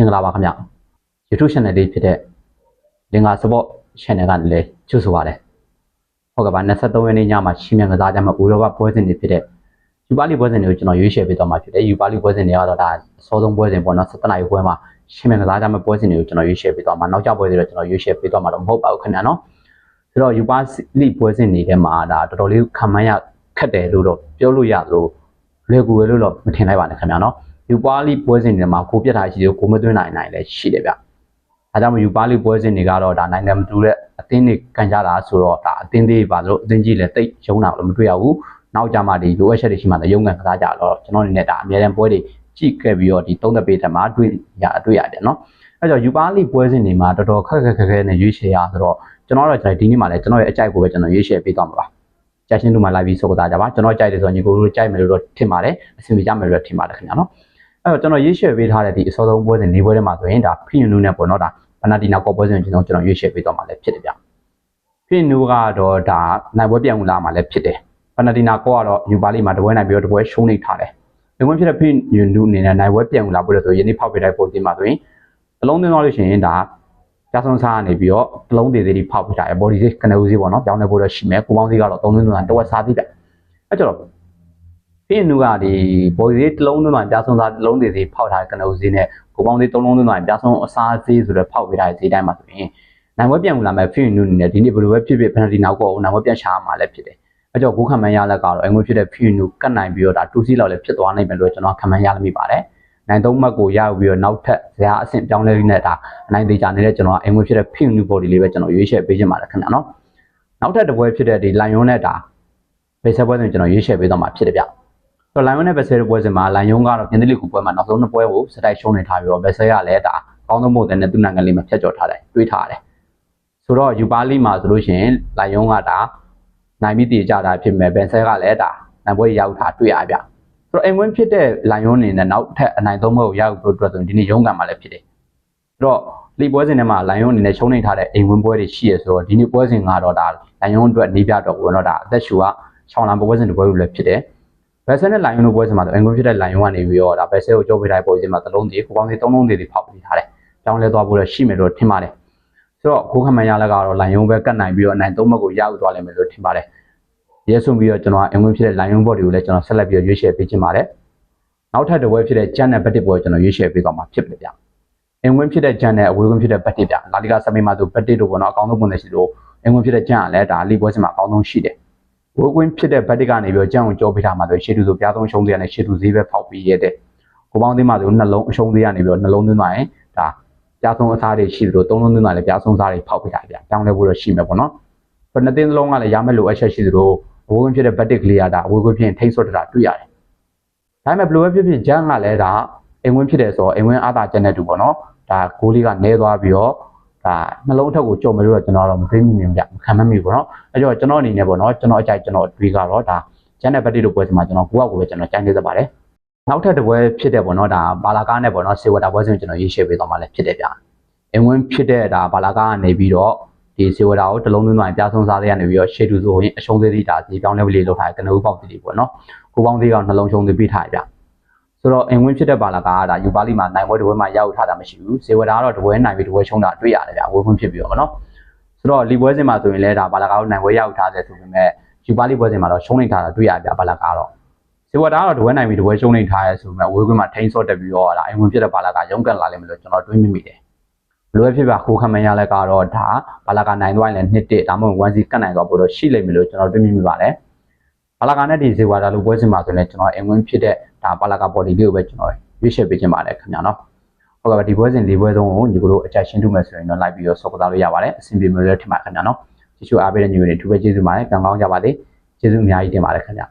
င်္ဂလာပါခင်ဗျ YouTube channel လေးဖြစ်တဲ့လင်္ကာ support channel ကနေလည်းကြိုဆိုပါရစေဟုတ်ကဲ့ပါ23ရက်နေ့ညမှာရှင်းမြန်ကစားကြမှာဥရောပပွဲစဉ်တွေဖြစ်တဲ့ယူပါလီပွဲစဉ်တွေကိုကျွန်တော်ရွေးချယ်ပေးသွားမှာဖြစ်တယ်ယူပါလီပွဲစဉ်တွေကတော့ဒါအစောဆုံးပွဲစဉ်ပေါ့နော်17နာရီပွဲမှာရှင်းမြန်ကစားကြမှာပွဲစဉ်တွေကိုကျွန်တော်ရွေးချယ်ပေးသွားမှာနောက်ကျပွဲတွေတော့ကျွန်တော်ရွေးချယ်ပေးသွားမှာတော့မဟုတ်ပါဘူးခင်ဗျာနော်ဆိုတော့ယူပါလီပွဲစဉ်တွေထဲမှာဒါတော်တော်လေးခံမှန်းရခက်တယ်လို့တော့ပြောလို့ရသလိုလွယ်ကူရလို့တော့မထင်လိုက်ပါနဲ့ခင်ဗျာနော် ယူပါလီပွဲစဉ်တွေမှာကိုပြတ်တာရှိတယ်ကိုမသွင်းနိုင်နိုင်လည်းရှိတယ်ဗျ။အဲဒါကြောင့်ယူပါလီပွဲစဉ်တွေကတော့ဒါနိုင်ငံမတူတဲ့အသင်းတွေကန်ကြတာဆိုတော့ဒါအသင်းသေးပါလို့အသင်းကြီးလည်းတိတ်ရုံးတာလည်းမတွေ့ရဘူး။နောက်ကြမှာဒီလိုအပ်ချက်တွေရှိမှလည်းရုံးကန်ကစားကြတော့ကျွန်တော်အနေနဲ့ဒါအများတန်းပွဲတွေကြည့်ခဲ့ပြီးတော့ဒီသုံးသက်ပေးတယ်မှာတွေ့ရတွေ့ရတယ်နော်။အဲကြောင့်ယူပါလီပွဲစဉ်တွေမှာတော်တော်ခက်ခက်ခက်ခဲနဲ့ရွေးချယ်ရဆိုတော့ကျွန်တော်တို့ဒီနေ့မှာလည်းကျွန်တော်ရဲ့အကြိုက်ကိုပဲကျွန်တော်ရွေးချယ်ပေးသွားမှာပါ။ကြိုက်ရှင်တို့မှာလာပြီးစောကစားကြပါကျွန်တော်ကြိုက်တယ်ဆိုတော့ညီကိုတို့ကြိုက်မယ်လို့တော့ထင်ပါတယ်အဆင်ပြေကြမယ်လို့ထင်ပါတယ်ခင်ဗျာနော် အဲ့တော့ကျွန်တော်ရွေးချယ်ပေးထားတဲ့ဒီအစောဆုံးပွဲစဉ်၄ပွဲထဲမှာဆိုရင်ဒါဖီယန်နူနဲ့ပေါ့နော်ဒါဘနာတီနာကောပွဲစဉ်ကျွန်တော်ကျွန်တော်ရွေးချယ်ပေးတော့မှာလည်းဖြစ်တယ်ဗျဖီယန်နူကတော့ဒါနိုင်ပွဲပြန်ဝင်လာမှာလည်းဖြစ်တယ်ဘနာတီနာကောကတော့ယူပါလီမှာတပွဲနိုင်ပြီးတော့တပွဲရှုံးနေထားတယ်ဒီဝင်ဖြစ်တဲ့ဖီယန်နူအနေနဲ့နိုင်ပွဲပြန်ဝင်လာဖို့လို့ဆိုရင်ယနေ့ဖောက်ပေးတဲ့ပုံစံမှာဆိုရင်အလုံးသွင်းသွားလို့ရှိရင်ဒါကြာဆုံးစားကနေပြီးတော့အလုံးသေးသေးလေးဖောက်ပေးထားတယ် body size ကနေဦးစီးပေါ့နော်ပြောင်းလဲဖို့တော့ရှိမယ်ကိုပေါင်းစီးကတော့3သွင်းသွင်းတဝက်စားသေးတယ်အဲ့ကျတော့ ဖင်းနူကဒီဘော်ဒီတစ်လုံးသွင်းမှပြဆုံးသားတစ်လုံးသေးသေးဖောက်ထားတဲ့ကနဦးဈေးနဲ့ကိုပေါင်းသေးသုံးလုံးသွင်းမှပြဆုံးအစားဈေးဆိုတော့ဖောက်ပေးထားတဲ့ဈေးတိုင်းမှာဆိုရင်နိုင်ဝက်ပြန်ဝင်လာမဲ့ဖင်းနူအနေနဲ့ဒီနေ့ဘယ်လိုပဲဖြစ်ဖြစ်ပန်တီနောက်ကောနိုင်ဝက်ပြန်ရှာမှာလည်းဖြစ်တယ်။အဲကြောင့်ကိုခံမှန်းရလက်ကတော့အငွေဖြစ်တဲ့ဖင်းနူကတ်နိုင်ပြီးတော့ဒါတူစီလောက်လည်းဖြစ်သွားနိုင်မယ်လို့ကျွန်တော်ခံမှန်းရလိမ့်မိပါတယ်။နိုင်သုံးမှတ်ကိုရယူပြီးတော့နောက်ထပ်ဇာအဆင့်ပြောင်းလဲပြီးနေတာအနိုင်သေးချာနေတဲ့ကျွန်တော်အငွေဖြစ်တဲ့ဖင်းနူဘော်ဒီလေးပဲကျွန်တော်ရွေးချယ်ပေးခြင်းပါတယ်ခင်ဗျာနော်။နောက်ထပ်တစ်ပွဲဖြစ်တဲ့ဒီလိုင်ယွန်းနဲ့ဒါဘေးဆက်ပွဲတွေကျွန်တော်ရွေးချယ်ပေးတော့မှာဖြစ်တယ်ဗျ။ဆို တော့လိုင်ယွန်းနဲ့ဘက်ဆဲတဲ့ပွဲစဉ်မှာလိုင်ယွန်းကတော့ပြင်သစ်လိကူပွဲမှာနောက်ဆုံးနှစ်ပွဲကိုစတိုက်ရှုံးနေထားပြီးတော့ဘက်ဆဲကလည်းဒါကောင်းသောမို့တဲ့နဲ့သူ့နိုင်ငံလေးမှာဖျက်ကျော်ထားတယ်တွေးထားတယ်ဆိုတော့ယူပါလီမှာဆိုလို့ရှိရင်လိုင်ယွန်းကဒါနိုင်ပြီးတည်ကြတာဖြစ်မဲ့ဘက်ဆဲကလည်းဒါနိုင်ပွဲရောက်ထားတွေ့ရဗျဆိုတော့အိမ်ဝင်းဖြစ်တဲ့လိုင်ယွန်းအနေနဲ့နောက်ထပ်အနိုင်သုံးပွဲကိုရောက်ဖို့အတွက်ဆိုရင်ဒီနေ့ရုံးကန်မှာလည်းဖြစ်တယ်ဆိုတော့လီပွဲစဉ်ထဲမှာလိုင်ယွန်းအနေနဲ့ရှုံးနေထားတဲ့အိမ်ဝင်းပွဲတွေရှိရဆိုတော့ဒီနေ့ပွဲစဉ်ကတော့ဒါလိုင်ယွန်းအတွက်နေပြတော့ဘူးတော့ဒါအသက်ရှူကချောင်းလာပွဲစဉ်တစ်ပွဲလို့လည်းဖြစ်တယ် ဘက်ဆယ်နဲ့လိုင်ယွန်းတို့ပွဲစဉ်မှာတော့အင်္ဂုဖြစ်တဲ့လိုင်ယွန်းကနေပြီးတော့ဒါဘက်ဆယ်ကိုကြောပေးထားတဲ့ပုံစံမှာတစ်လုံးတည်းကိုပေါင်းစီသုံးလုံးတည်းဖောက်ပေးထားတယ်။ကြောင်းလဲသွားဖို့တော့ရှိမယ်လို့ထင်ပါတယ်။ဆိုတော့ကိုခမန်ရလက်ကတော့လိုင်ယွန်းပဲကတ်နိုင်ပြီးတော့အနိုင်သုံးဘက်ကိုရယူသွားလိမ့်မယ်လို့ထင်ပါတယ်။ရဲဆုံပြီးတော့ကျွန်တော်အင်္ဂုဖြစ်တဲ့လိုင်ယွန်းဘော့တွေကိုလည်းကျွန်တော်ဆက်လက်ပြီးတော့ရွေးချယ်ပေးခြင်းပါတယ်။နောက်ထပ်တစ်ပွဲဖြစ်တဲ့ဂျန်နဲ့ဘက်တစ်ပွဲကိုကျွန်တော်ရွေးချယ်ပေးသွားမှာဖြစ်တယ်ဗျ။အင်္ဂုဖြစ်တဲ့ဂျန်နဲ့အဝေးဝင်ဖြစ်တဲ့ဘက်တစ်ဗျ။လာလီဂါစပိန်မှာဆိုဘက်တစ်တို့ပေါ့နော်အကောင်းဆုံးပုံစံရှိလို့အင်္ဂုဖြစ်တဲ့ဂျန်ကလည်းဒါလီပွဲစဉ်မှာအကောင်းဆုံးရှိတယ်။ ဝိုးကွင်းဖြစ်တဲ့ဘက်တစ်ကနေပြီးတော့ကြောင်ကြောပေးထားမှာဆိုရှေ့တူဆိုပြားသုံးရှုံးသေးရတယ်ရှေ့တူဈေးပဲဖောက်ပြီးရတဲ့ကိုပေါင်းသေးမှာဆိုနှလုံးအရှုံးသေးကနေပြီးတော့နှလုံးသွင်းသွားရင်ဒါပြားသုံးအစားတွေရှိသလိုသုံးလုံးသွင်းသွားလည်းပြားသုံးစားတွေဖောက်ပေးထားပြပြောင်းလဲဖို့တော့ရှိမယ်ပေါ့နော်ဘယ်နှစ်သိန်းလုံးကလည်းရမယ်လို့အချက်ရှိသလိုဝိုးကွင်းဖြစ်တဲ့ဘက်တစ်ကလေးကဒါဝိုးကွင်းဖြစ်ရင်ထိတ်ဆွတ်တာတွေ့ရတယ်ဒါပေမဲ့ဘယ်လိုပဲဖြစ်ဖြစ်ဂျန်ကလည်းဒါအိမ်ဝင်းဖြစ်တယ်ဆိုတော့အိမ်ဝင်းအားသာချက်နဲ့တူပေါ့နော်ဒါဂိုးလေးကနဲသွားပြီးတော့ ဒါနှလုံးအထက်ကိုကြော်မယ်လို့တော့ကျွန်တော်တော့မသိမိမြင်ပြခံမမိဘူးပေါ့နော်အဲကြောင့်ကျွန်တော်အနေနဲ့ပေါ့နော်ကျွန်တော်အကြိုက်ကျွန်တော်တွေးကတော့ဒါကျန်တဲ့ဘက်တီတို့ပွဲစီမှာကျွန်တော်ကိုယ့်အကူပဲကျွန်တော်ကြိုင်းနေသပါတယ်နောက်ထပ်တစ်ပွဲဖြစ်တဲ့ပေါ့နော်ဒါဘာလာကားနဲ့ပေါ့နော်စေဝတာပွဲစဉ်ကိုကျွန်တော်ရေးရှင်းပေးသွားမှလည်းဖြစ်တယ်ဗျအင်ဝင်းဖြစ်တဲ့ဒါဘာလာကားကနေပြီးတော့ဒီစေဝတာကိုတစ်လုံးသွင်းသွားရင်ပြားဆုံးစားတဲ့ကနေပြီးတော့ရှေ့တူဆိုရင်အရှုံးသေးသေးဒါဒီပြောင်းလဲပလေးလောက်ထားတဲ့ကနဦးပေါက်သေးလေးပေါ့နော်ကိုပေါင်းသေးကနှလုံးရှုံးသေးပေးထားရဗျ ဆိုတော့အင်ဝင်းဖြစ်တဲ့ဘာလာကားကဒါယူပါလီမှာနိုင်ပွဲတစ်ပွဲမှာရောက်ထားတာမရှိဘူးစေဝတာကတော့တစ်ပွဲနိုင်ပြီးတစ်ပွဲရှုံးတာတွေ့ရတယ်ဗျဝင်းဝင်းဖြစ်ပြီးတော့ပေါ့နော်ဆိုတော့လီပွဲစဉ်မှာဆိုရင်လည်းဒါဘာလာကားကိုနိုင်ပွဲရောက်ထားတယ်ဆိုပေမဲ့ယူပါလီပွဲစဉ်မှာတော့ရှုံးနေထားတာတွေ့ရပြဘာလာကတော့ဇေဝတာကတော့တပွဲနိုင်ပြီတပွဲရှုံးနေထားရဲဆိုပေမဲ့ဝေးကွင်းမှာထိန်းဆော့တက်ပြီးတော့ဒါအိမ်ဝင်ပြတဲ့ဘာလာကရုံးကန်လာလိမ့်မယ်လို့ကျွန်တော်တွေးမိမိတယ်ဘလိုပဲဖြစ်ပါခိုးခမန်ရလက်ကတော့ဒါဘာလာကနိုင်သွားရင်လည်းနှစ်တစ်ဒါမှမဟုတ်1စီကတ်နိုင်သွားဖို့တော့ရှိလိမ့်မယ်လို့ကျွန်တော်တွေးမိမိပါတယ် ဘာလာကနဲ့ဒီဇေဝတာလိုပွဲစဉ်မှာဆိုရင်ကျွန်တော်အိမ်ဝင်ဖြစ်တဲ့ဒါဘာလာကပေါ်ဒီလေးကိုပဲကျွန်တော်ရွေးချယ်ပေးခြင်းပါတယ်ခင်ဗျာနော်ဟုတ်ကဲ့ပါဒီပွဲစဉ်၄ပွဲဆုံးကိုညီကိုတို့အကြိုက်ရှင်းထုမယ်ဆိုရင်တော့လိုက်ပြီးတော့ဆော့ကစားလို့ရပါတယ်အဆင်ပြေမျိုးလည်းထင်ပါခင်ဗျာနော်ကျေးဇူးအားပေးတဲ့ညီကိုတွေအထူးပဲကျေးဇူးပါတယ်ကံကောင်းကြပါစေကျေးဇူးအများကြီးတင်ပါတယ်ခင်ဗျာ